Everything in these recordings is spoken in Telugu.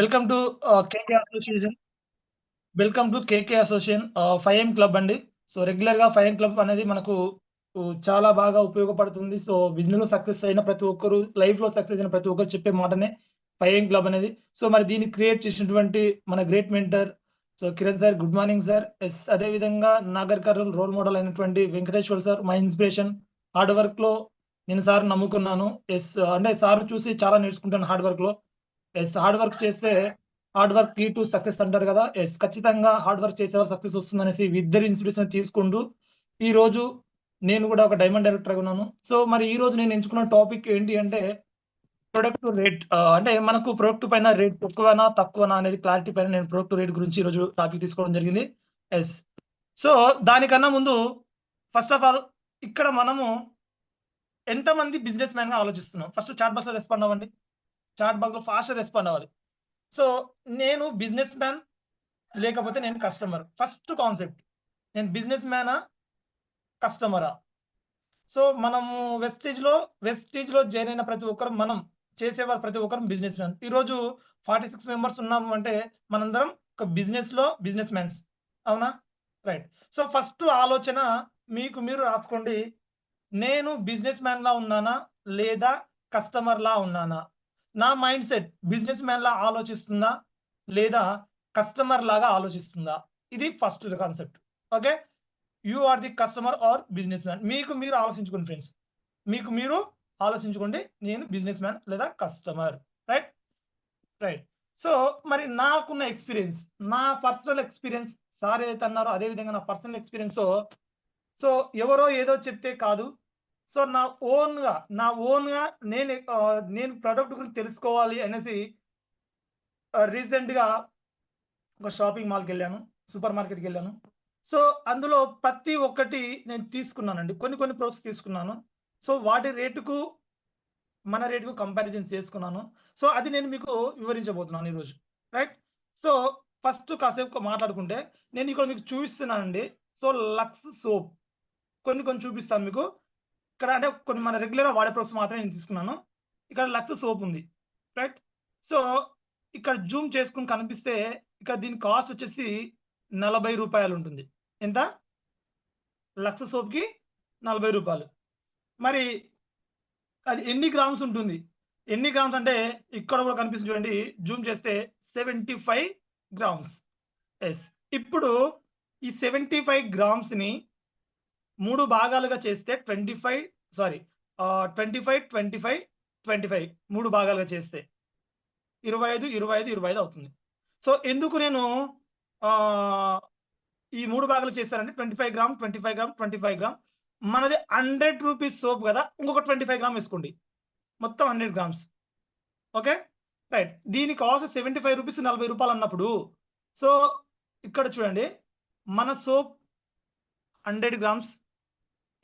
Welcome to KK association. Welcome to KK association five M club అండి. సో, రెగ్యులర్‌గా 5 క్లబ్ అనేది మనకు చాలా బాగా ఉపయోగపడుతుంది. సో, బిజినెస్‌లో సక్సెస్ అయిన ప్రతి ఒక్కరు, లైఫ్‌లో సక్సెస్ అయిన ప్రతి ఒక్కరు చెప్పే మాటనే 5 క్లబ్ అనేది. సో, మరి దీన్ని క్రియేట్ చేసినటువంటి మన great mentor so, Kiran sir good morning sir. Yes అదే విధంగా నాగర్ కర్నూల్ రోల్ మోడల్ అయినటువంటి Venkateshwar sir my inspiration. Hard వర్క్‌లో నేను సార్ నమ్ముకున్నాను. ఎస్ అంటే సార్ చూసి చాలా నేర్చుకుంటాను హార్డ్ వర్క్‌లో. ఎస్ హార్డ్ వర్క్ చేస్తే hard work key to success అంటారు కదా! ఎస్ ఖచ్చితంగా హార్డ్ వర్క్ చేసేవారు సక్సెస్ వస్తుందనేసి ఇద్దరు ఇన్స్పిరేషన్ తీసుకుంటూ ఈ రోజు నేను కూడా ఒక డైమండ్ డైరెక్టర్ ఉన్నాను. సో, మరి ఈ రోజు నేను ఎంచుకున్న టాపిక్ ఏంటి అంటే ప్రొడక్ట్ రేట్ అంటే మనకు ప్రొడక్ట్ పైన రేట్ ఎక్కువనా? తక్కువనా? అనేది క్లారిటీ పైన నేను ప్రొడక్ట్ రేట్ గురించి ఈరోజు టాపిక్ తీసుకోవడం జరిగింది. ఎస్ సో, దానికన్నా ముందు ఫస్ట్ ఆఫ్ ఆల్ ఇక్కడ మనము ఎంతమంది బిజినెస్ మ్యాన్‌గా ఆలోచిస్తున్నాం? ఫస్ట్ చాట్ బస్లో రెస్పాండ్ అవ్వండి. చాట్ బాక్స్‌లో ఫాస్ట్ రెస్పాండ్ అవ్వాలి. సో, నేను బిజినెస్ మ్యాన్ లేకపోతే నేను కస్టమర్. First concept. నేను బిజినెస్ మ్యానా? కస్టమరా? సో, మనము వెస్టేజ్‌లో వెస్టేజ్‌లో జాయిన్ అయిన ప్రతి ఒక్కరు మనం చేసేవారు ప్రతి ఒక్కరు బిజినెస్ మ్యాన్స్. ఈరోజు 46 మెంబర్స్ ఉన్నాము అంటే మనందరం ఒక బిజినెస్‌లో బిజినెస్ మ్యాన్స్. అవునా? రైట్. సో, ఫస్ట్ ఆలోచన మీకు మీరు రాసుకోండి. నేను బిజినెస్ మ్యాన్‌లా ఉన్నానా? లేదా కస్టమర్‌లా ఉన్నానా? నా మైండ్ సెట్ బిజినెస్ మ్యాన్ లా ఆలోచిస్తుందా? లేదా కస్టమర్ లాగా ఆలోచిస్తుందా? ఇది first concept. Okay. You are the customer or business man. మీకు మీరు ఆలోచించుకోండి ఫ్రెండ్స్. మీకు మీరు ఆలోచించుకోండి. నేను బిజినెస్ మ్యాన్ లేదా కస్టమర్. రైట్? రైట్. సో, మరి నాకున్న ఎక్స్‌పీరియన్స్, నా పర్సనల్ ఎక్స్‌పీరియన్స్ సార్ ఏదైతే అన్నారో అదే విధంగా నా పర్సనల్ ఎక్స్‌పీరియన్స్‌తో సో, ఎవరో ఏదో చెప్తే కాదు. సో, నా ఓన్‌గా నా ఓన్‌గా నేను నేను ప్రొడక్ట్ గురించి తెలుసుకోవాలి అనేసి రీసెంట్‌గా ఒక షాపింగ్ మాల్కి వెళ్ళాను సూపర్ మార్కెట్కి వెళ్ళాను సో, అందులో ప్రతి ఒక్కటి నేను తీసుకున్నానండి. కొన్ని కొన్ని ప్రొడక్ట్స్ తీసుకున్నాను. సో, వాటి రేటుకు మన రేటుకు కంపారిజన్ చేసుకున్నాను. సో, అది నేను మీకు వివరించబోతున్నాను ఈరోజు. రైట్? సో, ఫస్ట్ కాసేపు మాట్లాడుకుంటే నేను ఇక్కడ మీకు చూపిస్తున్నానండి. సో, లక్స్ సోప్ కొన్ని కొన్ని చూపిస్తాను మీకు. ఇక్కడ అంటే కొన్ని మన రెగ్యులర్‌గా వాడే ప్రొడక్ట్స్ మాత్రమే నేను తీసుకున్నాను. ఇక్కడ లక్స్ సోప్ ఉంది. రైట్? సో, ఇక్కడ జూమ్ చేసుకుని కనిపిస్తే ఇక్కడ దీని కాస్ట్ వచ్చేసి నలభై రూపాయలు ఉంటుంది. ఎంత? లక్స్ సోప్‌కి నలభై రూపాయలు మరి అది ఎన్ని గ్రామ్స్ ఉంటుంది? ఎన్ని గ్రామ్స్ అంటే ఇక్కడ కూడా కనిపిస్తుంది చూడండి. జూమ్ చేస్తే 75 గ్రామ్స్. ఎస్ ఇప్పుడు ఈ 75 గ్రామ్స్‌ని మూడు భాగాలుగా చేస్తే twenty five sorry twenty five twenty five twenty five మూడు భాగాలుగా చేస్తే. ఇరవై ఐదు ఇరవై ఐదు ఇరవై ఐదు అవుతుంది. సో ఎందుకు నేను ఈ మూడు భాగాలు చేస్తానంటే twenty five gram twenty five gram twenty five gram. మనది హండ్రెడ్ రూపీస్ సోప్ కదా ఇంకొక ట్వంటీ ఫైవ్ గ్రామ్ వేసుకోండి. మొత్తం హండ్రెడ్ గ్రామ్స్. ఓకే? రైట్. దీని కాస్ట్ సెవెంటీ ఫైవ్ రూపీస్ నలభై రూపాయలు అన్నప్పుడు. సో ఇక్కడ చూడండి. మన soap hundred grams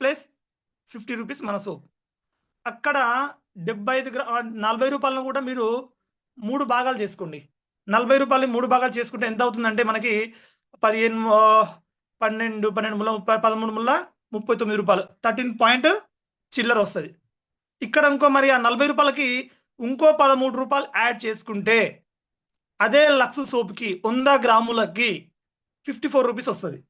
plus fifty rupees మన సోప్. అక్కడ డెబ్బై ఐదు గ్రా నలభై రూపాయలను కూడా మీరు మూడు భాగాలు చేసుకోండి. నలభై రూపాయలు మూడు భాగాలు చేసుకుంటే ఎంత అవుతుందంటే మనకి పదిహేను పన్నెండు పన్నెండు ముళ్ళ ముప్పై పదమూడు ముళ్ళ ముప్పై తొమ్మిది రూపాయలు. థర్టీన్ పాయింట్ చిల్లర వస్తుంది. ఇక్కడ ఇంకో మరి ఆ నలభై రూపాయలకి ఇంకో పదమూడు రూపాయలు యాడ్ చేసుకుంటే అదే లక్స్ సోప్కి వంద గ్రాములకి ఫిఫ్టీ ఫోర్ రూపీస్ వస్తుంది.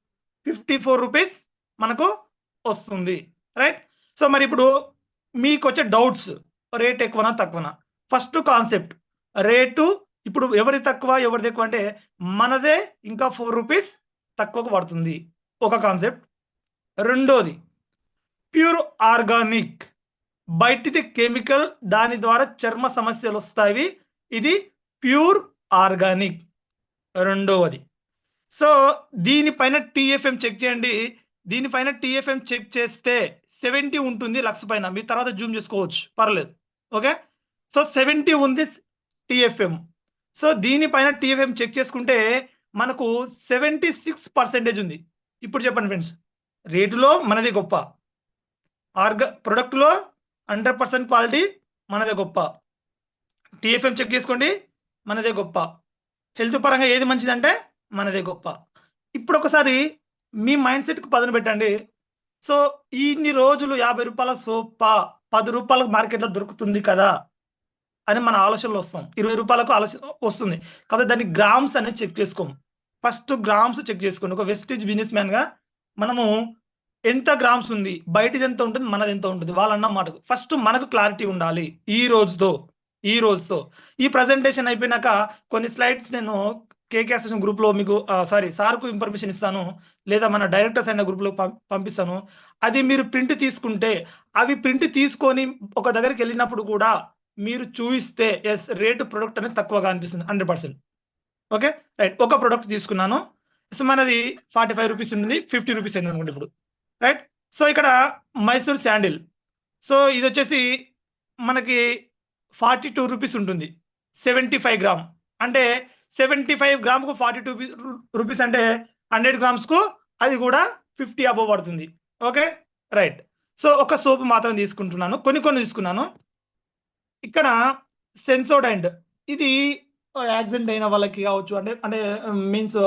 ఫిఫ్టీ ఫోర్ రూపీస్ మనకు వస్తుంది. రైట్? సో, మరి ఇప్పుడు మీకొచ్చే డౌట్స్ రేట్ ఎక్కువనా? తక్కువనా? ఫస్ట్ కాన్సెప్ట్ రేటు ఇప్పుడు ఎవరి తక్కువ? ఎవరిది ఎక్కువ అంటే మనదే ఇంకా ఫోర్ రూపీస్ తక్కువకు పడుతుంది. ఒక కాన్సెప్ట్. రెండోది ప్యూర్ ఆర్గానిక్ బయటిది కెమికల్ దాని ద్వారా చర్మ సమస్యలు వస్తాయి ఇది ప్యూర్ ఆర్గానిక్. రెండవది. సో, దీనిపైన టీఎఫ్ఎం చెక్ చేయండి. దీనిపైన టీఎఫ్ఎం చెక్ చేస్తే 70 ఉంటుంది లక్స్ పైన. మీరు తర్వాత జూమ్ చేసుకోవచ్చు. పర్లేదు. ఓకే. సో, 70 ఉంది టీఎఫ్ఎం. సో, దీనిపైన టీఎఫ్ఎం చెక్ చేసుకుంటే మనకు 76% ఉంది. ఇప్పుడు చెప్పండి ఫ్రెండ్స్. రేటులో మనది గొప్ప. ఆర్గా ప్రొడక్ట్‌లో 100% క్వాలిటీ మనదే గొప్ప. టీఎఫ్ఎం చెక్ చేసుకోండి. మనదే గొప్ప. హెల్త్ పరంగా ఏది మంచిదంటే మనదే గొప్ప. ఇప్పుడు ఒకసారి మీ మైండ్ సెట్‌కి పదును పెట్టండి. సో, ఇన్ని రోజులు రూ. 50 సోపా పది రూపాయలకు మార్కెట్‌లో దొరుకుతుంది కదా! అని మన ఆలోచనలో వస్తాం ఇరవై రూపాయలకు ఆలోచన వస్తుంది కాబట్టి దాన్ని గ్రామ్స్ అనేది చెక్ చేసుకోము ఫస్ట్ గ్రామ్స్ చెక్ చేసుకోండి ఒక వెస్టేజ్ బిజినెస్ మ్యాన్గా మనము ఎంత గ్రామ్స్ ఉంది బయటది ఎంత ఉంటుంది మనది ఎంత ఉంటుంది వాళ్ళన్న మాటకు ఫస్ట్ మనకు క్లారిటీ ఉండాలి ఈ రోజుతో ఈ రోజుతో ఈ ప్రజెంటేషన్ అయిపోయినాక కొన్ని స్లైడ్స్ నేను కేకే అసోసియేషన్ గ్రూప్లో మీకు సారీ సార్కు ఇన్ఫర్మేషన్ ఇస్తాను లేదా మన డైరెక్టర్స్ అయిన గ్రూప్లో పం- పంపిస్తాను. అది మీరు ప్రింట్ తీసుకుంటే అవి ప్రింట్ తీసుకొని ఒక దగ్గరికి వెళ్ళినప్పుడు కూడా మీరు చూయిస్తే ఎస్ రేటు ప్రొడక్ట్ అనేది తక్కువగా అనిపిస్తుంది హండ్రెడ్ పర్సెంట్ ఓకే రైట్ ఒక ప్రొడక్ట్ తీసుకున్నాను. సో మనది ఫార్టీ ఫైవ్ రూపీస్ ఉంటుంది ఫిఫ్టీ రూపీస్ అయింది అనుకోండి ఇప్పుడు. రైట్ సో ఇక్కడ మైసూర్ శాండిల్ సో ఇది వచ్చేసి మనకి ఫార్టీ టూ రూపీస్ ఉంటుంది సెవెంటీ ఫైవ్ గ్రామ్ అంటే సెవెంటీ ఫైవ్ గ్రామ్కు ఫార్టీ టూ రూపీస్ అంటే హండ్రెడ్ గ్రామ్స్కు అది కూడా ఫిఫ్టీ అబవ్ పడుతుంది. ఓకే రైట్ సో ఒక సోప్ మాత్రం తీసుకుంటున్నాను. కొన్ని కొన్ని తీసుకున్నాను. ఇక్కడ సెన్సోడైండ్ ఇది యాక్సిడెంట్ అయిన వాళ్ళకి కావచ్చు అంటే అంటే మీన్స్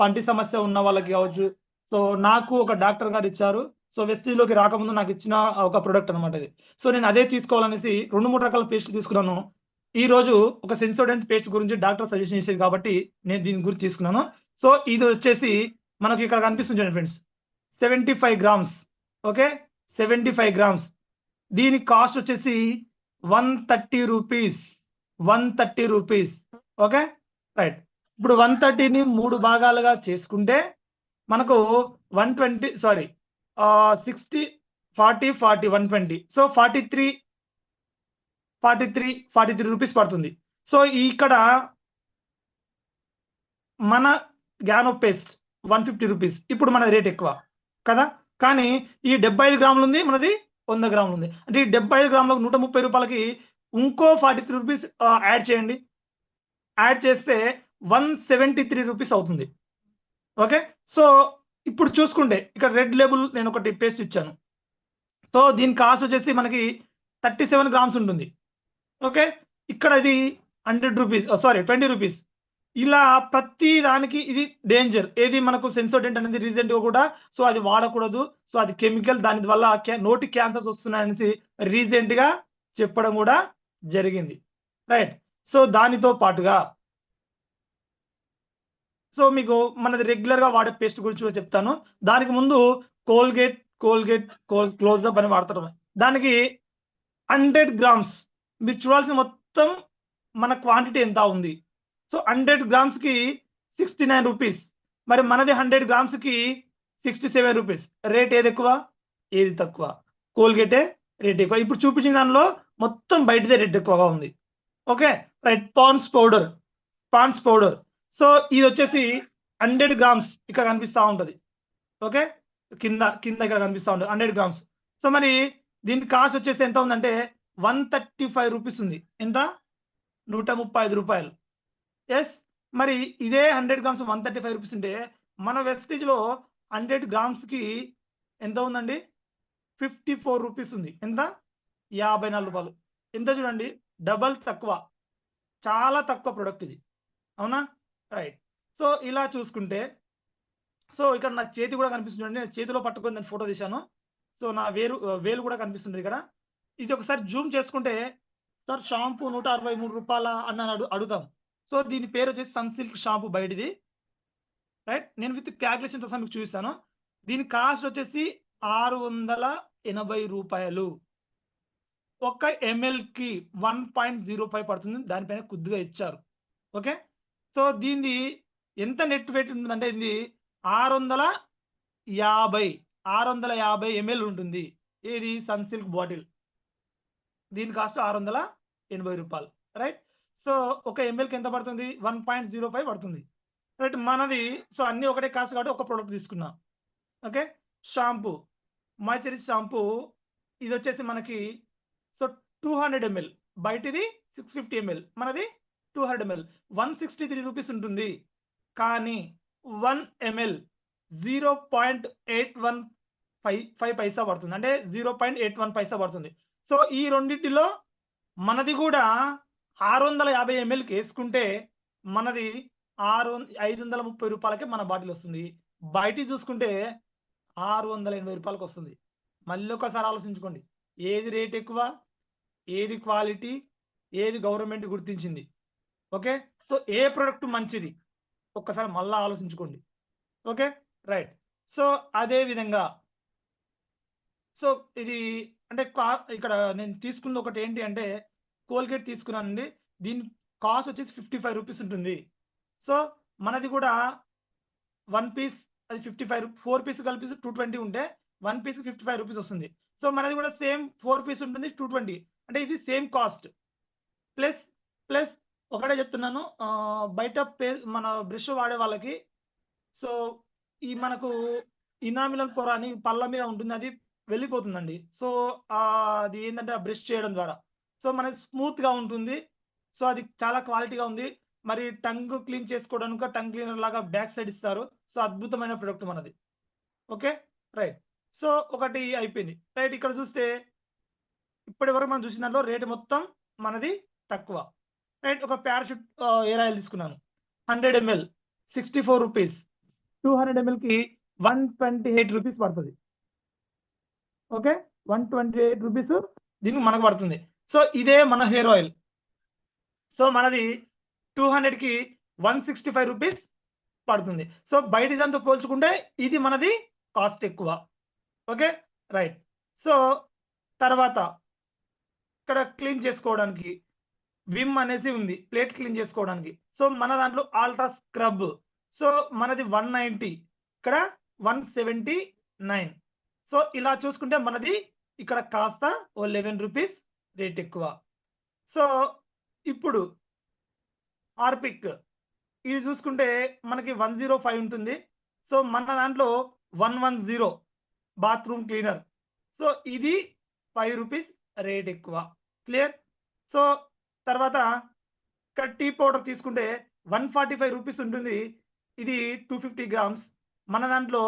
పంటి సమస్య ఉన్న వాళ్ళకి కావచ్చు. సో నాకు ఒక డాక్టర్ గారు ఇచ్చారు. సో వెస్టీలోకి రాకముందు నాకు ఇచ్చిన ఒక ప్రొడక్ట్ అనమాట ఇది. సో నేను అదే తీసుకోవాలనేసి రెండు మూడు రకాల పేస్ట్ తీసుకున్నాను. ఈ రోజు ఒక సెన్సోడెంట్ పేస్ట్ గురించి డాక్టర్ సజెషన్ చేసేది కాబట్టి నేను దీని గురించి తీసుకున్నాను. సో ఇది వచ్చేసి మనకు ఇక్కడ కనిపిస్తుంది చూడండి friends. Seventy five grams okay? Seventy five grams దీని కాస్ట్ వచ్చేసి one thirty rupees one thirty rupees okay? Right. ఇప్పుడు వన్ థర్టీని మూడు భాగాలుగా చేసుకుంటే మనకు one twenty sorry sixty forty forty one twenty so forty three forty three forty three rupees పడుతుంది. సో ఇక్కడ మన గ్యానో పేస్ట్ వన్ ఫిఫ్టీ రూపీస్ ఇప్పుడు మన రేట్ ఎక్కువ కదా? కానీ ఈ డెబ్బై ఐదు గ్రాములు ఉంది మనది వంద గ్రాములు ఉంది. అంటే ఈ డెబ్బై ఐదు గ్రాములకు నూట ముప్పై రూపాయలకి ఇంకో ఫార్టీ త్రీ రూపీస్ యాడ్ చేయండి. యాడ్ చేస్తే వన్ సెవెంటీ త్రీ రూపీస్ అవుతుంది. ఓకే? సో ఇప్పుడు చూసుకుంటే ఇక్కడ రెడ్ లేబుల్ నేను ఒకటి పేస్ట్ ఇచ్చాను. సో దీని కాస్ట్ వచ్చేసి మనకి థర్టీ సెవెన్ గ్రామ్స్ ఉంటుంది. ఓకే? ఇక్కడ ఇది hundred rupees sorry twenty rupees. ఇలా ప్రతి దానికి ఇది డేంజర్. ఏది మనకు సెన్సోడెంట్ అనేది రీసెంట్గా కూడా సో అది వాడకూడదు. సో అది కెమికల్ దాని వల్ల నోటి క్యాన్సర్స్ వస్తున్నాయనేసి రీసెంట్గా చెప్పడం కూడా జరిగింది. రైట్. సో దానితో పాటుగా సో మీకు మనది రెగ్యులర్గా వాడే పేస్ట్ గురించి కూడా చెప్తాను. దానికి ముందు కోల్గేట్ కోల్గేట్ కోల్ క్లోజ్అప్ అని వాడతారు. దానికి హండ్రెడ్ గ్రామ్స్ మీరు చూడాల్సిన మొత్తం మన క్వాంటిటీ ఎంత ఉంది? సో హండ్రెడ్ గ్రామ్స్కి సిక్స్టీ నైన్ రూపీస్ మరి మనది హండ్రెడ్ గ్రామ్స్కి సిక్స్టీ సెవెన్ రూపీస్ రేట్ ఏది ఎక్కువ? ఏది తక్కువ? కోల్గేటే రేట్ ఎక్కువ. ఇప్పుడు చూపించిన దానిలో మొత్తం బయటదే రేట్ ఎక్కువగా ఉంది. Okay right Pond's powder Pond's powder so ఇది వచ్చేసి హండ్రెడ్ గ్రామ్స్ ఇక్కడ కనిపిస్తూ ఉంటుంది. ఓకే కింద కింద ఇక్కడ కనిపిస్తూ ఉంటుంది. హండ్రెడ్ గ్రామ్స్ సో మరి దీని కాస్ట్ వచ్చేసి ఎంత ఉందంటే వన్ థర్టీ ఫైవ్ రూపీస్ ఉంది. ఎంత? నూట ముప్పై ఐదు రూపాయలు. ఎస్ మరి ఇదే hundred grams one thirty five rupees ఉంటే మన వెస్టేజ్లో హండ్రెడ్ గ్రామ్స్కి ఎంత ఉందండి? ఫిఫ్టీ ఫోర్ రూపీస్ ఉంది. ఎంత? యాభై నాలుగు రూపాయలు. ఎంత చూడండి? డబల్ తక్కువ. చాలా తక్కువ ప్రొడక్ట్ ఇది. అవునా? రైట్ సో ఇలా చూసుకుంటే సో ఇక్కడ నా చేతి కూడా కనిపిస్తుంది చూడండి. నేను చేతిలో పట్టుకొని దాన్ని ఫోటో తీశాను. సో నా వేరు వేలు కూడా కనిపిస్తుంది ఇక్కడ. ఇది ఒకసారి జూమ్ చేసుకుంటే సార్ షాంపూ నూట అరవై మూడు రూపాయల అని అడు అడుగుతాం. సో దీని పేరు వచ్చేసి సన్ సిల్క్ షాంపూ బయటిది. రైట్? నేను విత్ క్యాల్కులేషన్తో మీకు చూపిస్తాను. దీని కాస్ట్ వచ్చేసి ఆరు వందల ఎనభై రూపాయలు. ఒక ఎంఎల్కి వన్ పాయింట్ జీరో ఫైవ్ పడుతుంది. దానిపైన కొద్దిగా ఇచ్చారు. ఓకే? సో దీనిది ఎంత నెట్ వెయిట్ ఉంటుందంటే ఇది ఆరు వందల యాభై ఆరు వందల యాభై ఎంఎల్ ఉంటుంది. ఏది? Sunsilk bottle. దీని కాస్ట్ ఆరు వందల ఎనభై రూపాయలు రైట్ సో ఒక ఎంఎల్కి ఎంత పడుతుంది? వన్ పాయింట్ జీరో ఫైవ్ పడుతుంది. రైట్ మనది సో అన్ని ఒకటే కాస్ట్ కాబట్టి ఒక ప్రోడక్ట్ తీసుకున్నాం. ఓకే షాంపూ మాయిశ్చరైజ్ షాంపూ ఇది వచ్చేసి మనకి సో టూ హండ్రెడ్ ఎంఎల్ బయటిది సిక్స్ ఫిఫ్టీ ఎంఎల్ మనది two hundred ML one sixty three rupees ఉంటుంది. కానీ one ML zero point eight one five five పైసా పడుతుంది. అంటే జీరో పాయింట్ ఎయిట్ వన్ పైసా పడుతుంది. సో ఈ రెండింటిలో మనది కూడా ఆరు వందల యాభై ఎంఎల్కి వేసుకుంటే మనది ఆరు వం- ఐదు వందల ముప్పై రూపాయలకే మన బాటిల్ వస్తుంది. బయట చూసుకుంటే ఆరు వందల ఎనభై రూపాయలకు వస్తుంది. మళ్ళీ ఒకసారి ఆలోచించుకోండి. ఏది రేట్ ఎక్కువ ఏది క్వాలిటీ ఏది గవర్నమెంట్ గుర్తించింది. ఓకే? సో ఏ ప్రొడక్ట్ మంచిది? ఒక్కసారి మళ్ళా ఆలోచించుకోండి. ఓకే? రైట్. సో అదే విధంగా. సో ఇది అంటే కా- ఇక్కడ నేను తీసుకున్న ఒకటి ఏంటి అంటే కోల్గేట్ తీసుకున్నానండి. దీని కాస్ట్ వచ్చేసి ఫిఫ్టీ ఫైవ్ రూపీస్ ఉంటుంది. సో మనది కూడా వన్ పీస్ అది ఫిఫ్టీ ఫైవ్ ఫోర్ పీస్ కలిపి టూ ట్వంటీ ఉంటే one piece fifty five rupees వస్తుంది. సో మనది కూడా సేమ్ ఫోర్ పీస్ ఉంటుంది టూ ట్వంటీ అంటే ఇది సేమ్ కాస్ట్ ప్లస్ ప్లస్ ఒకటే చెప్తున్నాను బయట పే మన బ్రష్ వాడే వాళ్ళకి సో ఈ మనకు ఇనామిలన్ పొర అని పళ్ళ మీద ఉంటుంది అది వెళ్ళిపోతుందండి. సో అది ఏంటంటే ఆ బ్రష్ చేయడం ద్వారా. సో మనకి స్మూత్గా ఉంటుంది. సో అది చాలా క్వాలిటీగా ఉంది. మరి టంగ్ క్లీన్ చేసుకోవడానికి టంగ్ క్లీనర్ లాగా బ్యాక్ సైడ్ ఇస్తారు. సో అద్భుతమైన ప్రొడక్ట్ మనది. ఓకే? రైట్. సో ఒకటి అయిపోయింది. రైట్ ఇక్కడ చూస్తే ఇప్పటి వరకు మనం చూసిన దాంట్లో రేటు మొత్తం మనది తక్కువ. రైట్ ఒక ప్యారాషూట్ ఎయిర్ ఆయిల్ తీసుకున్నాను. Hundred ML sixty four rupees. Two hundred ఎంఎల్కి one twenty eight rupees పడుతుంది. Okay? One twenty eight rupees దీనికి మనకు పడుతుంది. సో ఇదే మన హెయిర్ ఆయిల్. సో మనది టూ హండ్రెడ్కి వన్ సిక్స్టీ ఫైవ్ రూపీస్ పడుతుంది. సో బయట దాంతో పోల్చుకుంటే ఇది మనది కాస్ట్ ఎక్కువ. ఓకే? రైట్. సో తర్వాత ఇక్కడ క్లీన్ చేసుకోవడానికి విమ్ అనేసి ఉంది. ప్లేట్ క్లీన్ చేసుకోవడానికి. సో మన దాంట్లో ఆల్ట్రా స్క్రబ్. సో మనది వన్ నైంటీ ఇక్కడ వన్ సెవెంటీ నైన్ సో ఇలా చూసుకుంటే మనది ఇక్కడ కాస్త ఓ లెవెన్ రూపీస్ రేట్ ఎక్కువ. సో ఇప్పుడు ఆర్పిక్ ఇది చూసుకుంటే మనకి వన్ జీరో ఫైవ్ ఉంటుంది. సో మన దాంట్లో one one zero bathroom cleaner so ఇది ఫైవ్ రూపీస్ రేట్ ఎక్కువ. క్లియర్ సో తర్వాత ఇక్కడ టీ పౌడర్ తీసుకుంటే వన్ ఫార్టీ ఫైవ్ రూపీస్ ఉంటుంది. ఇది టూ ఫిఫ్టీ గ్రామ్స్ మన దాంట్లో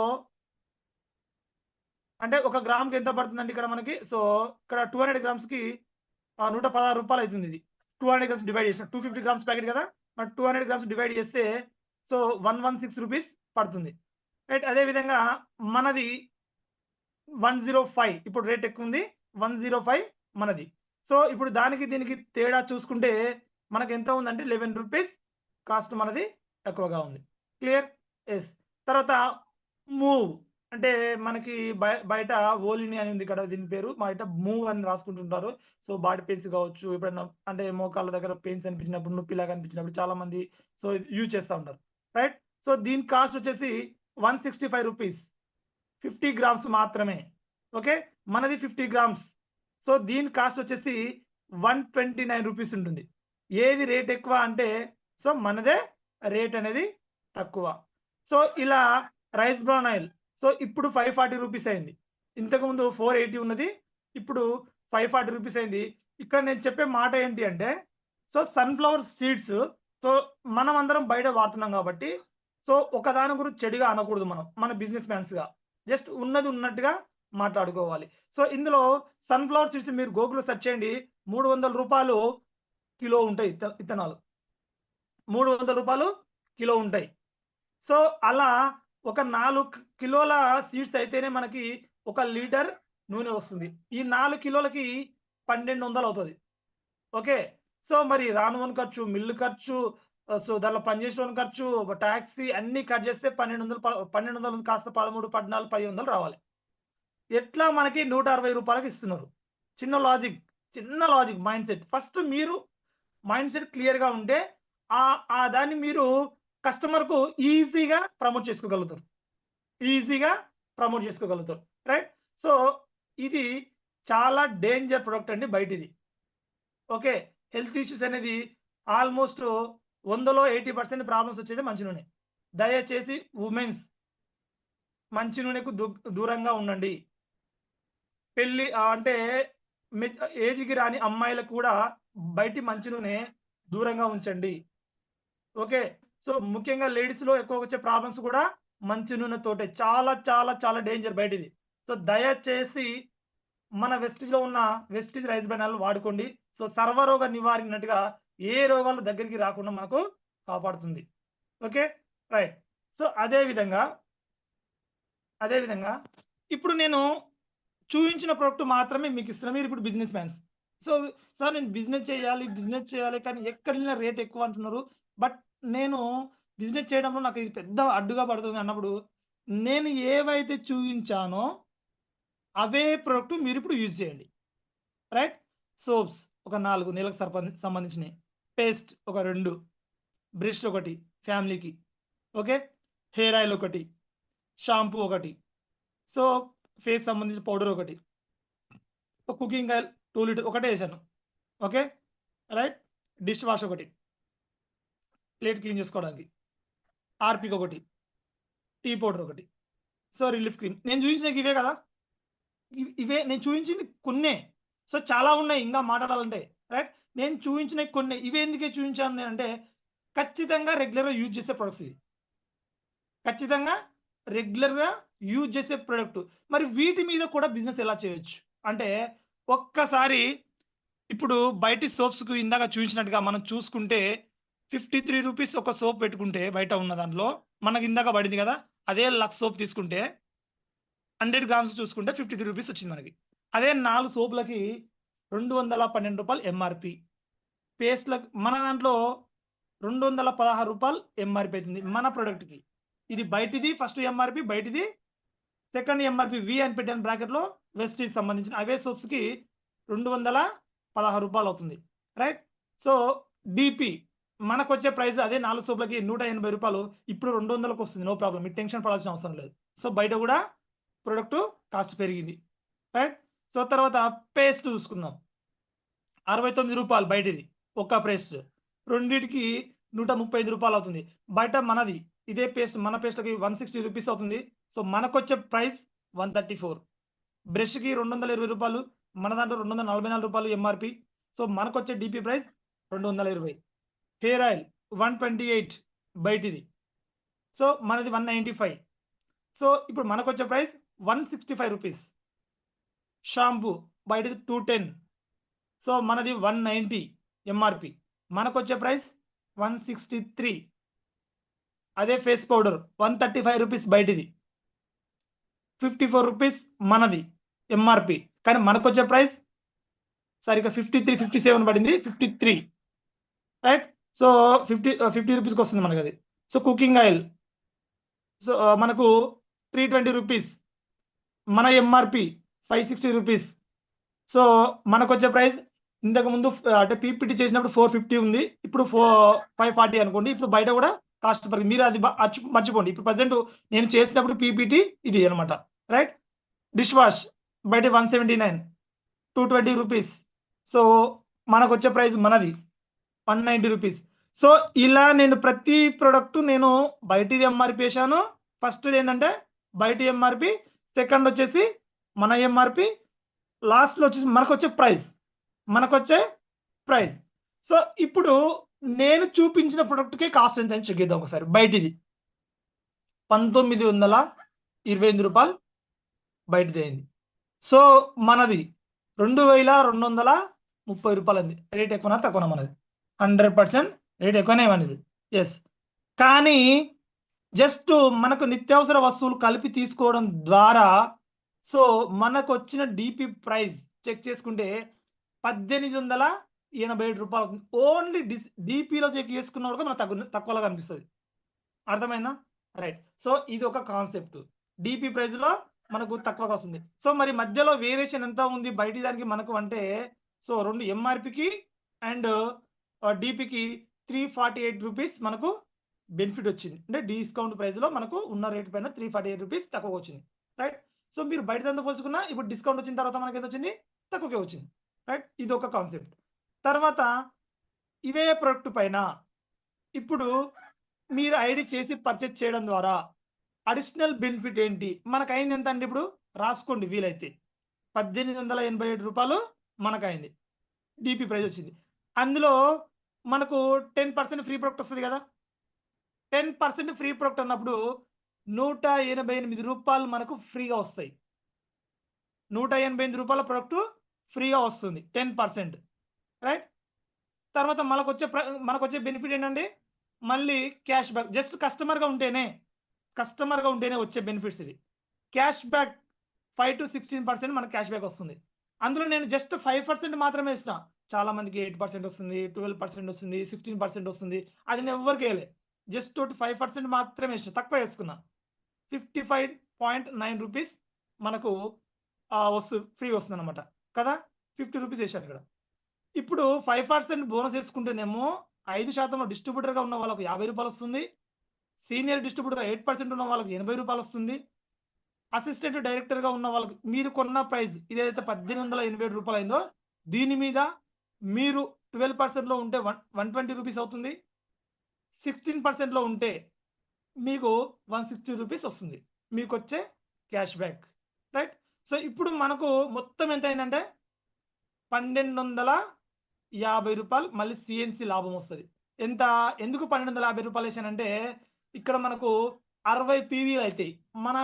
అంటే ఒక గ్రామ్కి ఎంత పడుతుందండి ఇక్కడ మనకి? సో ఇక్కడ టూ హండ్రెడ్ గ్రామ్స్కి నూట పదహారు రూపాయలు అవుతుంది ఇది. టూ హండ్రెడ్ గ్రామ్స్ డివైడ్ చేసిన టూ ఫిఫ్టీ గ్రామ్స్ ప్యాకెట్ కదా? మనం టూ హండ్రెడ్ గ్రామ్స్ డివైడ్ చేస్తే so one one six rupees పడుతుంది. రైట్ అదే విధంగా మనది వన్ జీరో ఫైవ్ ఇప్పుడు రేట్ ఎక్కువ ఉంది. వన్ జీరో ఫైవ్ మనది. సో ఇప్పుడు దానికి దీనికి తేడా చూసుకుంటే మనకి ఎంత ఉందంటే లెవెన్ రూపీస్ కాస్ట్ మనది ఎక్కువగా ఉంది. క్లియర్ ఎస్ తర్వాత మూవ్ అంటే మనకి బయట ఓలిని అని ఉంది ఇక్కడ దీని పేరు బయట మూవ్ అని రాసుకుంటుంటారు. సో బాడీ పెయిన్స్ కావచ్చు ఎప్పుడైనా అంటే మోకాళ్ళ దగ్గర పెయిన్స్ అనిపించినప్పుడు నొప్పిలాగా అనిపించినప్పుడు చాలా మంది సో యూజ్ చేస్తూ ఉంటారు. రైట్? సో దీని కాస్ట్ వచ్చేసి one sixty five rupees. Fifty grams మాత్రమే. ఓకే? మనది ఫిఫ్టీ గ్రామ్స్. సో దీని కాస్ట్ వచ్చేసి వన్ ట్వంటీ నైన్ రూపీస్ ఉంటుంది. ఏది రేట్ ఎక్కువ అంటే సో మనదే రేట్ అనేది తక్కువ. సో ఇలా రైస్ బ్రౌన్ ఆయిల్ సో ఇప్పుడు ఫైవ్ ఫార్టీ రూపీస్ అయింది. ఇంతకుముందు ఫోర్ ఎయిటీ ఉన్నది ఇప్పుడు ఫైవ్ ఫార్టీ రూపీస్ అయింది. ఇక్కడ నేను చెప్పే మాట ఏంటి అంటే సో సన్ఫ్లవర్ సీడ్స్ సో మనం అందరం బయట వాడుతున్నాం కాబట్టి సో ఒకదాని గురించి చెడుగా అనకూడదు మనం మన బిజినెస్ మ్యాన్స్గా జస్ట్ ఉన్నది ఉన్నట్టుగా మాట్లాడుకోవాలి. సో ఇందులో సన్ఫ్లవర్ సీడ్స్ మీరు గూగుల్లో సెర్చ్ చేయండి మూడు వందల రూపాయలు కిలో ఉంటాయి ఇత్తనాలు. మూడు వందల రూపాయలు కిలో ఉంటాయి. సో అలా ఒక నాలుగు కిలోల సీడ్స్ అయితేనే మనకి ఒక లీటర్ నూనె వస్తుంది. ఈ నాలుగు కిలోలకి పన్నెండు వందలు అవుతుంది. ఓకే? సో మరి రానువన్ ఖర్చు మిల్లు ఖర్చు సో దానిలో పనిచేసిన ఖర్చు ట్యాక్సీ అన్ని కట్ చేస్తే పన్నెండు వందలు పన్నెండు వందలు కాస్త పదమూడు పద్నాలుగు పది వందలు రావాలి. ఎట్లా మనకి నూట అరవై రూపాయలకి ఇస్తున్నారు? చిన్న లాజిక్ చిన్న లాజిక్ మైండ్ సెట్. ఫస్ట్ మీరు మైండ్ సెట్ క్లియర్గా ఉంటే ఆ దాన్ని మీరు కస్టమర్కు ఈజీగా ప్రమోట్ చేసుకోగలుగుతారు. ఈజీగా ప్రమోట్ చేసుకోగలుగుతారు. రైట్? సో ఇది చాలా డేంజర్ ప్రొడక్ట్ అండి బయటిది. ఓకే? హెల్త్ ఇష్యూస్ అనేది ఆల్మోస్ట్ వందలో ఎయిటీ పర్సెంట్ ప్రాబ్లమ్స్ వచ్చేది మంచి నూనె. దయచేసి ఉమెన్స్ మంచి నూనెకు దూ- దూరంగా ఉండండి. పెళ్ళి అంటే మె- ఏజ్కి రాని అమ్మాయిలకు కూడా బయటి మంచి నూనె దూరంగా ఉంచండి. ఓకే? సో ముఖ్యంగా లేడీస్లో ఎక్కువ వచ్చే ప్రాబ్లమ్స్ కూడా మంచి నూనెతోటే చాలా చాలా చాలా డేంజర్ బయటిది. సో దయచేసి మన వెస్టిజ్లో ఉన్న వెస్టిజ్ రైస్ బ్రాండ్ వాడుకోండి. సో సర్వరోగ నివారినట్టుగా ఏ రోగాలు దగ్గరికి రాకుండా మనకు కాపాడుతుంది. ఓకే? రైట్ సో అదే విధంగా అదే విధంగా ఇప్పుడు నేను చూపించిన ప్రోడక్ట్ మాత్రమే మీకు ఇస్తున్నాను మీరు ఇప్పుడు బిజినెస్ మ్యాన్స్ సో సార్ నేను బిజినెస్ చేయాలి బిజినెస్ చేయాలి కానీ ఎక్కడ రేట్ ఎక్కువ అంటున్నారు. బట్ నేను బిజినెస్ చేయడంలో నాకు ఇది పెద్ద అడ్డుగా పడుతుంది అన్నప్పుడు నేను ఏవైతే చూపించానో అవే ప్రోడక్ట్ మీరు ఇప్పుడు యూజ్ చేయండి. రైట్ సోప్స్ ఒక నాలుగు నెలకు సర్ప- సంబంధించినవి పేస్ట్ ఒక రెండు. బ్రష్ ఒకటి ఫ్యామిలీకి ఓకే హెయిర్ ఆయిల్ ఒకటి. షాంపూ ఒకటి. సో ఫేస్ సంబంధించిన పౌడర్ ఒకటి. కుకింగ్ ఆయిల్ టూ లీటర్ ఒకటే వేసాను. ఓకే రైట్ డిష్ వాష్ ఒకటి. ప్లేట్ క్లీన్ చేసుకోవడానికి. ఆర్పిక్ ఒకటి టీ పౌడర్ ఒకటి. So lift cream. నేను చూపించిన ఇవే కదా? ఇవే నేను చూపించింది కొన్నే. సో చాలా ఉన్నాయి ఇంకా మాట్లాడాలంటే రైట్? నేను చూపించిన కొన్ని. ఇవే ఎందుకే చూపించాను నేను అంటే ఖచ్చితంగా రెగ్యులర్గా యూజ్ చేసే ప్రొడక్ట్స్ ఇవి. ఖచ్చితంగా రెగ్యులర్గా యూజ్ చేసే ప్రొడక్ట్. మరి వీటి మీద కూడా బిజినెస్ ఎలా చేయొచ్చు? అంటే ఒక్కసారి ఇప్పుడు బయటి సోప్స్కు ఇందాక చూపించినట్టుగా మనం చూసుకుంటే ఫిఫ్టీ త్రీ రూపీస్ ఒక సోప్ పెట్టుకుంటే బయట ఉన్న దాంట్లో మనకి ఇందాక పడింది కదా అదే లక్స్ సోప్ తీసుకుంటే హండ్రెడ్ గ్రామ్స్ చూసుకుంటే ఫిఫ్టీ త్రీ రూపీస్ వచ్చింది మనకి. అదే నాలుగు సోపులకి రెండు వందల పన్నెండు రూపాయలు ఎంఆర్పి పేస్ట్లకు మన దాంట్లో రెండు వందల పదహారు రూపాయలు ఎంఆర్పి అవుతుంది మన ప్రోడక్ట్కి ఇది బయటిది ఫస్ట్ ఎంఆర్పి బయటిది సెకండ్ ఎంఆర్పి వి అని పెట్టిన బ్రాకెట్లో వెస్టీజ్ సంబంధించిన అవే సోప్స్కి రెండు వందల పదహారు రూపాయలు అవుతుంది. రైట్ సో డిపి మనకు వచ్చే ప్రైస్ అదే నాలుగు సోపులకి నూట ఎనభై రూపాయలు. ఇప్పుడు రెండు వందలకు వస్తుంది. నో ప్రాబ్లం మీరు టెన్షన్ పడాల్సిన అవసరం లేదు. సో బయట కూడా ప్రొడక్ట్ కాస్ట్ పెరిగింది. రైట్ సో తర్వాత పేస్ట్ చూసుకుందాం. అరవై తొమ్మిది రూపాయలు బయటది. ఒక్క పేస్ట్ రెండింటికి నూట ముప్పై ఐదు రూపాయలు అవుతుంది. బయట మనది. ఇదే పేస్ట్ మన పేస్ట్కి వన్ సిక్స్టీ రూపీస్ అవుతుంది. సో మనకు వచ్చే ప్రైస్ వన్ థర్టీ ఫోర్. బ్రష్కి రెండు వందల ఇరవై రూపాయలు. మన దాంట్లో రెండు వందల నలభై నాలుగు రూపాయలు ఎంఆర్పి సో మనకు వచ్చే డిపి ప్రైస్ రెండు వందల ఇరవై. Hair oil one twenty eight బయటిది. So మనది వన్ నైంటీ ఫైవ్ సో ఇప్పుడు మనకు వచ్చే price one sixty five rupees shampoo బయటది two ten so మనది వన్ నైంటీ ఎంఆర్పి మనకు వచ్చే ప్రైస్ వన్ సిక్స్టీ త్రీ అదే face powder one thirty five rupees బయటిది fifty four rupees మనది ఎంఆర్పి కానీ మనకు వచ్చే ప్రైస్ సరిగ్గా ఫిఫ్టీ త్రీ ఫిఫ్టీ సెవెన్ పడింది. Fifty three right so fifty fifty రూపీస్కి వస్తుంది మనకి అది సో కుకింగ్ ఆయిల్. సో మనకు త్రీ ట్వంటీ రూపీస్. మన MRP five sixty rupees. So మనకు వచ్చే ప్రైస్ ఇంతకు ముందు అంటే పీపీటీ చేసినప్పుడు ఫోర్ ఫిఫ్టీ ఉంది. ఇప్పుడు ఫోర్ ఫైవ్ ఫార్టీ అనుకోండి. ఇప్పుడు బయట కూడా కాస్ట్ పెరిగింది మీరు అది మర్చిపోండి. ఇప్పుడు ప్రజెంట్ నేను చేసినప్పుడు పీపీటీ ఇది అనమాట. రైట్? డిష్ వాష్ బయట one seventy nine. Two twenty rupees. So మనకు వచ్చే ప్రైస్ మనది. One ninety rupees. సో ఇలా నేను ప్రతి ప్రోడక్ట్ నేను బయటిది ఎంఆర్పి వేసాను ఫస్ట్ ఏంటంటే బయట ఎంఆర్పి సెకండ్ వచ్చేసి మన ఎంఆర్పి లాస్ట్లో వచ్చేసి మనకు వచ్చే ప్రైస్ మనకు వచ్చే ప్రైస్ సో ఇప్పుడు నేను చూపించిన ప్రొడక్ట్కే కాస్ట్ ఎంత అని చెక్ చేద్దాం ఒకసారి. బయటిది. పంతొమ్మిది వందల ఇరవై ఎనిమిది రూపాయలు బయటది అయింది. సో మనది రెండు వేల రెండు వందల ముప్పై రూపాయలు అంది రేట్ ఎక్కువనా తక్కువనా మనది? హండ్రెడ్ పర్సెంట్ రేట్ ఎక్కువనే ఇవ్వనిది ఎస్ కానీ జస్ట్ మనకు నిత్యావసర వస్తువులు కలిపి తీసుకోవడం ద్వారా సో మనకు వచ్చిన డిపి ప్రైస్ చెక్ చేసుకుంటే పద్దెనిమిది వందల ఎనభై ఏడు రూపాయలు అవుతుంది. ఓన్లీ డిస్ డిపిలో చెక్ చేసుకున్న కూడా మనకు తగ్గు తక్కువలో కనిపిస్తుంది. అర్థమైందా? రైట్ సో ఇది ఒక కాన్సెప్ట్. డిపి ప్రైస్లో మనకు తక్కువగా వస్తుంది. సో మరి మధ్యలో వేరియేషన్ ఎంత ఉంది? బయటి దానికి మనకు అంటే సో రెండు ఎంఆర్పికి అండ్ డిపికి త్రీ ఫార్టీ ఎయిట్ రూపీస్ మనకు బెనిఫిట్ వచ్చింది. అంటే డిస్కౌంట్ ప్రైస్లో మనకు ఉన్న రేట్ పైన త్రీ ఫార్టీ ఎయిట్ రూపీస్ తక్కువ వచ్చింది. రైట్ సో మీరు బయట దాంతో పోల్చుకున్నా ఇప్పుడు డిస్కౌంట్ వచ్చిన తర్వాత మనకి ఏదో వచ్చింది? తక్కువకే వచ్చింది. రైట్ ఇది ఒక కాన్సెప్ట్ తర్వాత ఇవే ప్రొడక్ట్ పైన ఇప్పుడు మీరు ఐడి చేసి పర్చేజ్ చేయడం ద్వారా అడిషనల్ బెనిఫిట్ ఏంటి? మనకు అయింది ఎంత అంటే ఇప్పుడు? రాసుకోండి వీలైతే. పద్దెనిమిది వందల ఎనభై ఏడు రూపాయలు మనకు అయింది డిపి ప్రైస్ వచ్చింది. అందులో మనకు టెన్ పర్సెంట్ ఫ్రీ ప్రొడక్ట్ వస్తుంది కదా? టెన్ పర్సెంట్ ఫ్రీ ప్రొడక్ట్ అన్నప్పుడు నూట ఎనభై ఎనిమిది రూపాయలు మనకు ఫ్రీగా వస్తాయి. నూట ఎనభై ఎనిమిది రూపాయల ప్రొడక్టు ఫ్రీగా వస్తుంది టెన్ పర్సెంట్. రైట్? తర్వాత మనకు వచ్చే ప్ర- మనకు వచ్చే బెనిఫిట్ ఏంటంటే మళ్ళీ క్యాష్ బ్యాక్ జస్ట్ కస్టమర్గా ఉంటేనే కస్టమర్గా ఉంటేనే వచ్చే బెనిఫిట్స్ ఇవి. Cash back five to sixteen percent మనకు క్యాష్ బ్యాక్ వస్తుంది. అందులో నేను జస్ట్ ఫైవ్ పర్సెంట్ మాత్రమే ఇస్తాను చాలా మందికి ఎయిట్ పర్సెంట్ వస్తుంది ట్వెల్వ్ పర్సెంట్ వస్తుంది సిక్స్టీన్ పర్సెంట్ వస్తుంది. అది నేను ఎవరికి వేయలే. జస్ట్ ఒకటి ఫైవ్ పర్సెంట్ మాత్రమే వేసిన తక్కువ వేసుకున్నా. Fifty five point nine rupees మనకు వస్తు ఫ్రీ వస్తుంది అనమాట కదా? ఫిఫ్టీ రూపీస్ వేసాను ఇక్కడ. ఇప్పుడు ఫైవ్ పర్సెంట్ బోనస్ వేసుకుంటేనేమో ఐదు శాతంలో డిస్ట్రిబ్యూటర్గా ఉన్న వాళ్ళకు యాభై రూపాయలు వస్తుంది. సీనియర్ డిస్ట్రిబ్యూటర్ ఎయిట్ పర్సెంట్ ఉన్న వాళ్ళకి ఎనభై రూపాయలు వస్తుంది. అసిస్టెంట్ డైరెక్టర్గా ఉన్న వాళ్ళకి మీరు కొన్న ప్రైస్ ఇదేదైతే పద్దెనిమిది వందల ఎనభై ఏడు రూపాయలు అయిందో దీని మీద మీరు ట్వెల్వ్ పర్సెంట్లో ఉంటే వన్ వన్ ట్వంటీ రూపీస్ అవుతుంది. సిక్స్టీన్ పర్సెంట్లో ఉంటే మీకు వన్ సిక్స్టీ రూపీస్ వస్తుంది. మీకు వచ్చే క్యాష్ బ్యాక్ రైట్ సో ఇప్పుడు మనకు మొత్తం ఎంత అయిందంటే పన్నెండు వందల యాభై రూపాయలు మళ్ళీ సిఎన్సి లాభం వస్తుంది. ఎంత ఎందుకు పన్నెండు వందల యాభై రూపాయలు వేసానంటే ఇక్కడ మనకు అరవై పీవీలు అవుతాయి మన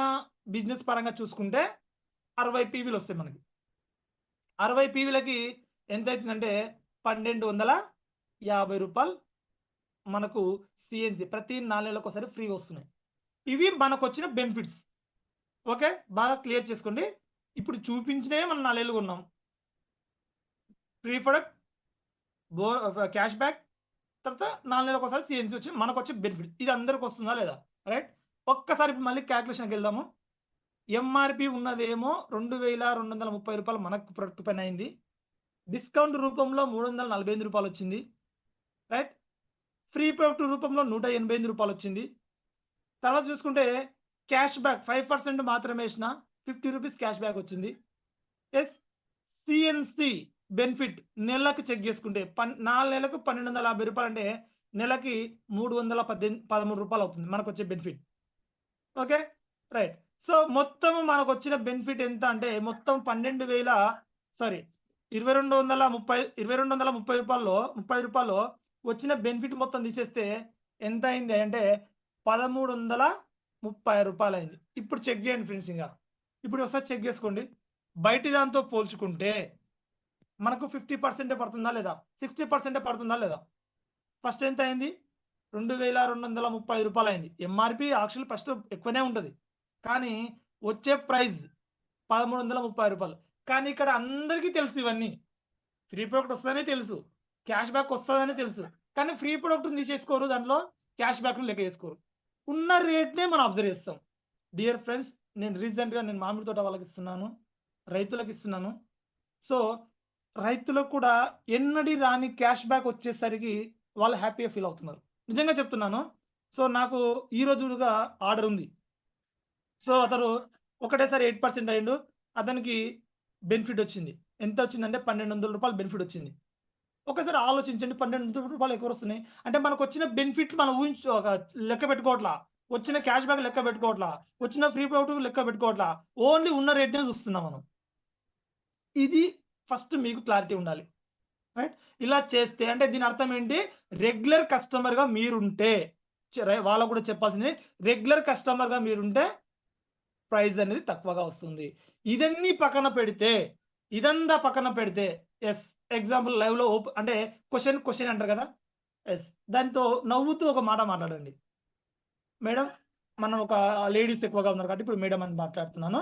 బిజినెస్ పరంగా చూసుకుంటే అరవై పీవీలు వస్తాయి మనకి. అరవై పీవీలకి ఎంత అవుతుందంటే పన్నెండు వందల యాభై రూపాయలు మనకు సిఎన్సి ప్రతి నాలుగు ఒకసారి ఫ్రీ వస్తున్నాయి. ఇవి మనకు వచ్చిన బెనిఫిట్స్. ఓకే? బాగా క్లియర్ చేసుకోండి. ఇప్పుడు చూపించినవి మనం నాలుగేళ్ళు ఉన్నాం ఫ్రీ ప్రొడక్ట్ బో క్యాష్ బ్యాక్ తర్వాత నాలుగు నెలలకు ఒకసారి సిఎన్సి వచ్చి మనకు వచ్చే బెనిఫిట్. ఇది అందరికి వస్తుందా లేదా? రైట్? ఒక్కసారి మళ్ళీ క్యాల్కులేషన్కి వెళ్దాము. ఎంఆర్పి ఉన్నదేమో రెండు వేల రెండు వందల ముప్పై రూపాయలు మనకు ప్రొడక్ట్ పైన అయింది. డిస్కౌంట్ రూపంలో మూడు వందల నలభై ఎనిమిది రూపాయలు వచ్చింది రైట్? ఫ్రీ ప్రొడక్ట్ రూపంలో నూట ఎనభై ఎనిమిది రూపాయలు వచ్చింది తర్వాత చూసుకుంటే క్యాష్ బ్యాక్ ఫైవ్ పర్సెంట్ మాత్రమే వేసిన ఫిఫ్టీ రూపీస్ క్యాష్ బ్యాక్ వచ్చింది. ఎస్ సిఎన్సి బెనిఫిట్ నెలకు చెక్ చేసుకుంటే పన్ నాలుగు నెలలకు పన్నెండు వందల యాభై రూపాయలు అంటే నెలకి మూడు వందల పద్దెనిమిది పదమూడు రూపాయలు అవుతుంది మనకు వచ్చే బెనిఫిట్. ఓకే? రైట్. సో మొత్తం మనకు వచ్చిన బెనిఫిట్ ఎంత అంటే మొత్తం పన్నెండు వేల సారీ ఇరవై రెండు వందల ముప్పై ఇరవై రెండు వందల ముప్పై రూపాయల్లో ముప్పై రూపాయలు వచ్చిన బెనిఫిట్ మొత్తం తీసేస్తే ఎంత అయింది అంటే పదమూడు వందల ముప్పై రూపాయలు అయింది ఇప్పుడు చెక్ చేయండి ఫ్రెండ్స్ ఇంకా. ఇప్పుడు ఒకసారి చెక్ చేసుకోండి. బయటి దాంతో పోల్చుకుంటే మనకు ఫిఫ్టీ పర్సెంటే పడుతుందా లేదా? సిక్స్టీ పర్సెంటే పడుతుందా లేదా? ఫస్ట్ ఎంత అయింది? రెండు వేల రెండు వందల ముప్పై రూపాయలు అయింది ఎంఆర్పి యాక్చువల్ ఫస్ట్ ఎక్కువనే ఉంటుంది. కానీ వచ్చే ప్రైస్ పదమూడు వందల ముప్పై రూపాయలు. కానీ ఇక్కడ అందరికీ తెలుసు ఇవన్నీ. ఫ్రీ ప్రోడక్ట్ వస్తుందని తెలుసు. క్యాష్ బ్యాక్ వస్తుందని తెలుసు. కానీ ఫ్రీ ప్రోడక్ట్ తీసేసుకోరు దాంట్లో క్యాష్ బ్యాక్ను లెక్క వేసుకోరు ఉన్న రేట్నే మనం అబ్జర్వ్ చేస్తాం. డియర్ ఫ్రెండ్స్ నేను రీసెంట్గా నేను మామిడి తోట వాళ్ళకి ఇస్తున్నాను రైతులకు ఇస్తున్నాను. సో రైతులకు కూడా ఎన్నడి రాని క్యాష్ బ్యాక్ వచ్చేసరికి వాళ్ళు హ్యాపీగా ఫీల్ అవుతున్నారు. నిజంగా చెప్తున్నాను. సో నాకు ఈ రోజుగా ఆర్డర్ ఉంది. సో అతను ఒకటేసారి ఎయిట్ పర్సెంట్ అయ్యిండు. అతనికి బెనిఫిట్ వచ్చింది. ఎంత వచ్చిందంటే పన్నెండు వందల రూపాయలు బెనిఫిట్ వచ్చింది. ఒకసారి ఆలోచించండి పన్నెండు వందల రూపాయలు ఎక్కువ వస్తున్నాయి? అంటే మనకు వచ్చిన బెనిఫిట్ మనం ఊహించు ఒక లెక్క పెట్టుకోవట్లా. వచ్చిన క్యాష్ బ్యాక్ లెక్క పెట్టుకోవట్లా. వచ్చిన ఫ్రీ ప్రోడక్ట్ లెక్క పెట్టుకోవట్లా. ఓన్లీ ఉన్న రేట్నే చూస్తున్నాం మనం. ఇది ఫస్ట్ మీకు క్లారిటీ ఉండాలి. రైట్? ఇలా చేస్తే అంటే దీని అర్థం ఏంటి? రెగ్యులర్ కస్టమర్గా మీరుంటే వాళ్ళకు కూడా చెప్పాల్సింది రెగ్యులర్ కస్టమర్గా మీరుంటే ప్రైజ్ అనేది తక్కువగా వస్తుంది. ఇదన్నీ పక్కన పెడితే ఇదంతా పక్కన పెడితే ఎస్ ఎగ్జాంపుల్ లైవ్లో అంటే క్వశ్చన్ క్వశ్చన్ అంటారు కదా? ఎస్ దాంతో నవ్వుతూ ఒక మాట మాట్లాడండి. మేడం మనం ఒక లేడీస్ ఎక్కువగా ఉన్నారు కాబట్టి ఇప్పుడు మేడం అని మాట్లాడుతున్నాను.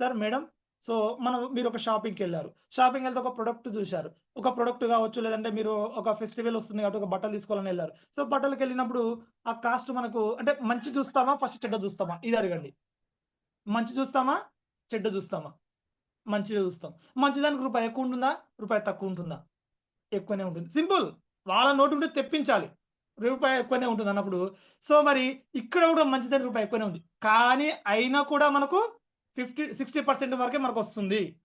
సార్ మేడం సో మనం మీరు ఒక షాపింగ్కి వెళ్ళారు. షాపింగ్ వెళ్తే ఒక ప్రొడక్ట్ చూశారు. ఒక ప్రొడక్ట్ కావచ్చు లేదంటే మీరు ఒక ఫెస్టివల్ వస్తుంది కాబట్టి ఒక బట్టలు తీసుకోవాలని వెళ్ళారు. సో బట్టలకు వెళ్ళినప్పుడు ఆ కాస్ట్ మనకు అంటే మంచి చూస్తామా ఫస్ట్ చెడ్డ చూస్తామా? ఇది అడగండి. మంచి చూస్తామా? చెడ్డ చూస్తామా? మంచిగా చూస్తాం. మంచిదానికి రూపాయి ఎక్కువ ఉంటుందా? రూపాయి తక్కువ ఉంటుందా? ఎక్కువనే ఉంటుంది. సింపుల్. వాళ్ళ నోటి ఉంటే తెప్పించాలి. రూపాయి ఎక్కువనే ఉంటుంది అన్నప్పుడు. సో మరి ఇక్కడ కూడా మంచిదని రూపాయి ఎక్కువనే ఉంది. కానీ అయినా కూడా మనకు ఫిఫ్టీ సిక్స్టీ పర్సెంట్ వరకే మనకు వస్తుంది.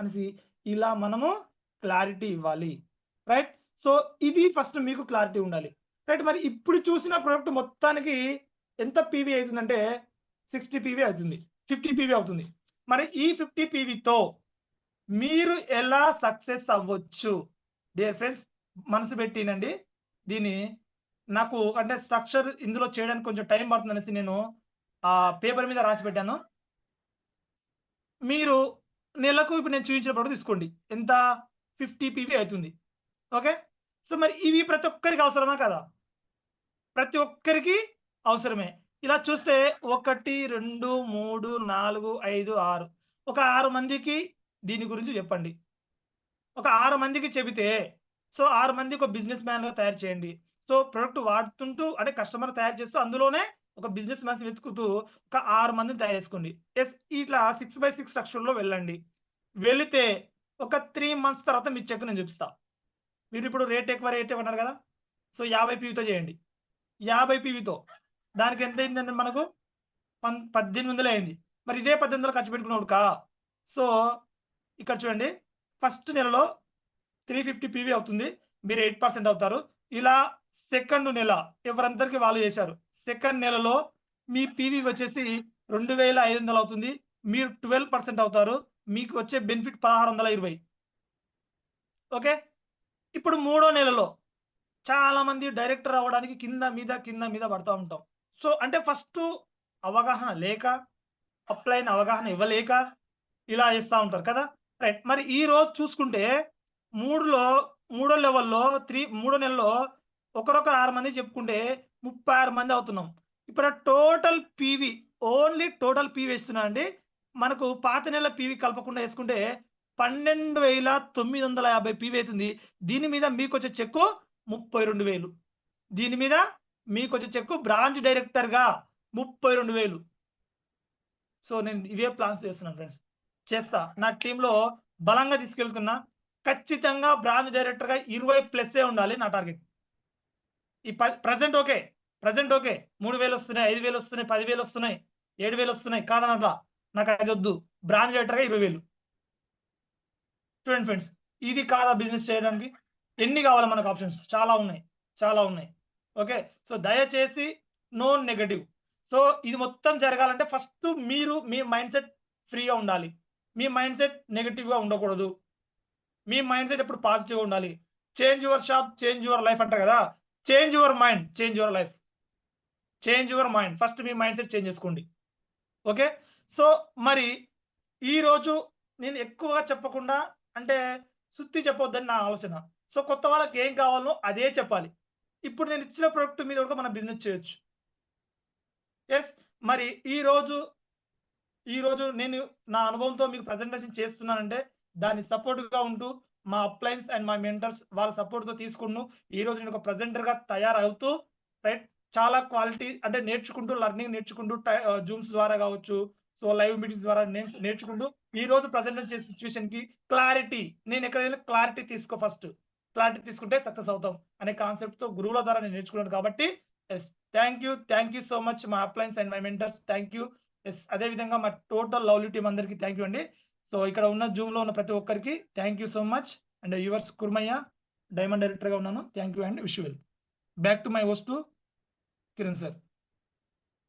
అనేసి ఇలా మనము క్లారిటీ ఇవ్వాలి. రైట్? సో ఇది ఫస్ట్ మీకు క్లారిటీ ఉండాలి. రైట్? మరి ఇప్పుడు చూసిన ప్రొడక్ట్ మొత్తానికి ఎంత పీవీ అవుతుందంటే సిక్స్టీ పీవీ అవుతుంది. ఫిఫ్టీ పీవీ అవుతుంది. మరి ఈ ఫిఫ్టీ పీవీతో మీరు ఎలా సక్సెస్ అవ్వచ్చు? డియర్ ఫ్రెండ్స్ మనసు పెట్టినండి దీన్ని నాకు అంటే స్ట్రక్చర్ ఇందులో చేయడానికి కొంచెం టైం పడుతుంది అనేసి నేను ఆ పేపర్ మీద రాసి పెట్టాను. మీరు నెలకు ఇప్పుడు నేను చూపించినప్పుడు తీసుకోండి. ఎంత? ఫిఫ్టీ పీవీ అవుతుంది. ఓకే? సో మరి ఇవి ప్రతి ఒక్కరికి అవసరమా కదా? ప్రతి ఒక్కరికి అవసరమే. ఇలా చూస్తే ఒకటి రెండు మూడు నాలుగు ఐదు ఆరు. ఒక ఆరు మందికి దీని గురించి చెప్పండి. ఒక ఆరు మందికి చెబితే సో ఆరు మందికి ఒక బిజినెస్ మ్యాన్గా తయారు చేయండి. సో ప్రొడక్ట్ వాడుతుంటూ అంటే కస్టమర్ తయారు చేస్తూ అందులోనే ఒక బిజినెస్ మ్యాన్స్ వెతుకుతూ ఒక ఆరు మందిని తయారు చేసుకోండి. ఎస్ ఇట్లా సిక్స్ బై సిక్స్ స్ట్రక్చర్లో వెళ్ళండి. వెళితే ఒక త్రీ మంత్స్ తర్వాత మీ చెక్ నేను చూపిస్తా. మీరు ఇప్పుడు రేట్ ఎక్కువ రేట్ ఎక్కువ కదా? సో యాభై పీవీతో చేయండి. యాభై పీవీతో దానికి ఎంత అయిందండి మనకు? పన్ పద్దెనిమిది వందలు అయింది. మరి ఇదే పద్దెనిమిది వందలు ఖర్చు పెట్టుకున్నాడు కా సో ఇక్కడ చూడండి. ఫస్ట్ నెలలో త్రీ ఫిఫ్టీ పీవీ అవుతుంది. మీరు ఎయిట్ పర్సెంట్ అవుతారు. ఇలా సెకండ్ నెల ఎవరందరికీ వాళ్ళు చేశారు. సెకండ్ నెలలో మీ పీవీ వచ్చేసి రెండు వేల ఐదు వందలు అవుతుంది. మీరు ట్వెల్వ్ పర్సెంట్ అవుతారు. మీకు వచ్చే బెనిఫిట్ పదహారు వందల ఇరవై. ఓకే? ఇప్పుడు మూడో నెలలో చాలా మంది డైరెక్టర్ అవ్వడానికి కింద మీద కింద మీద పడతా ఉంటాం. సో అంటే ఫస్ట్ అవగాహన లేక అప్లైన్ అవగాహన ఇవ్వలేక ఇలా ఇస్తా ఉంటారు కదా? రైట్. మరి ఈ రోజు చూసుకుంటే మూడులో మూడో లెవెల్లో త్రీ మూడో నెలలో ఒకరొకరు ఆరు మంది చెప్పుకుంటే ముప్పై ఆరు మంది అవుతున్నాం. ఇప్పుడు total PV only total PV వేస్తున్నా అండి. మనకు పాత నెల పీవీ కలపకుండా వేసుకుంటే పన్నెండు వేల తొమ్మిది వందల యాభై పీవీ అవుతుంది. దీని మీద మీకు వచ్చే చెక్కు ముప్పై రెండు వేలు. దీని మీద మీకు వచ్చే చెక్కు బ్రాంచ్ డైరెక్టర్గా ముప్పై రెండు వేలు. సో నేను ఇవే ప్లాన్స్ చేస్తున్నాను ఫ్రెండ్స్. చేస్తా. నా టీంలో బలంగా తీసుకెళ్తున్నా ఖచ్చితంగా బ్రాంచ్ డైరెక్టర్గా ఇరవై ప్లస్ ఉండాలి నా టార్గెట్. ఈ ప్రజెంట్ ఓకే. Present okay. మూడు వేలు వస్తున్నాయి ఐదు వేలు వస్తున్నాయి పది వేలు వస్తున్నాయి ఏడు వేలు వస్తున్నాయి కాదనట్లా. నాకు అది వద్దు. బ్రాంచ్ డైరెక్టర్గా ఇరవై వేలు. చూడండి ఫ్రెండ్స్. ఇది కాదా బిజినెస్ చేయడానికి? ఎన్ని కావాలి మనకు ఆప్షన్స్? చాలా ఉన్నాయి. చాలా ఉన్నాయి. ఓకే? సో దయచేసి నో నెగటివ్. సో ఇది మొత్తం జరగాలంటే ఫస్ట్ మీరు మీ మైండ్ సెట్ ఫ్రీగా ఉండాలి. మీ మైండ్ సెట్ నెగిటివ్గా ఉండకూడదు. మీ మైండ్ సెట్ ఎప్పుడు పాజిటివ్గా ఉండాలి. Change your shop change your life అంటారు కదా? Change your mind change your life. Change your mind. First me mind set change చేసుకోండి. ఓకే? సో మరి ఈరోజు నేను ఎక్కువగా చెప్పకుండా అంటే సుత్తి చెప్పొద్దని నా ఆలోచన. సో కొత్త వాళ్ళకి ఏం కావాలో అదే చెప్పాలి. ఇప్పుడు నేను ఇచ్చిన ప్రొడక్ట్ మీద కూడా మనం బిజినెస్ చేయొచ్చు. ఎస్ మరి ఈరోజు ఈరోజు ఈ రోజు నేను నా అనుభవంతో మీకు ప్రజెంటేషన్ చేస్తున్నానంటే దాన్ని సపోర్ట్గా ఉంటూ మా అప్లయన్స్ అండ్ మా మెంటర్స్ వాళ్ళ సపోర్ట్తో తీసుకున్నాను ఈ రోజు నేను ఒక ప్రజెంటర్గా తయారవుతూ రైట్ చాలా క్వాలిటీ అంటే నేర్చుకుంటూ లర్నింగ్ నేర్చుకుంటూ జూమ్స్ ద్వారా కావచ్చు సో లైవ్ మీటింగ్స్ ద్వారా నేర్చుకుంటూ ఈ రోజు ప్రజెంట్ చేసే సిచ్యువేషన్కి క్లారిటీ నేను ఎక్కడైనా క్లారిటీ తీసుకో ఫస్ట్ క్లారిటీ తీసుకుంటే సక్సెస్ అవుతాం అనే కాన్సెప్ట్తో గురువుల ద్వారా నేను నేర్చుకున్నాను కాబట్టి yes thank you thank you so much మా uplines and my mentors thank you yes అదే విధంగా మా టోటల్ లవ్లీ టీమ్ అందరికి థ్యాంక్ యూ అండి. సో ఇక్కడ ఉన్న జూమ్లో ఉన్న ప్రతి ఒక్కరికి thank you so much and yours Kurmaiah diamond డైరెక్టర్గా ఉన్నాను. Thank you and wish well back to my host Kiran sir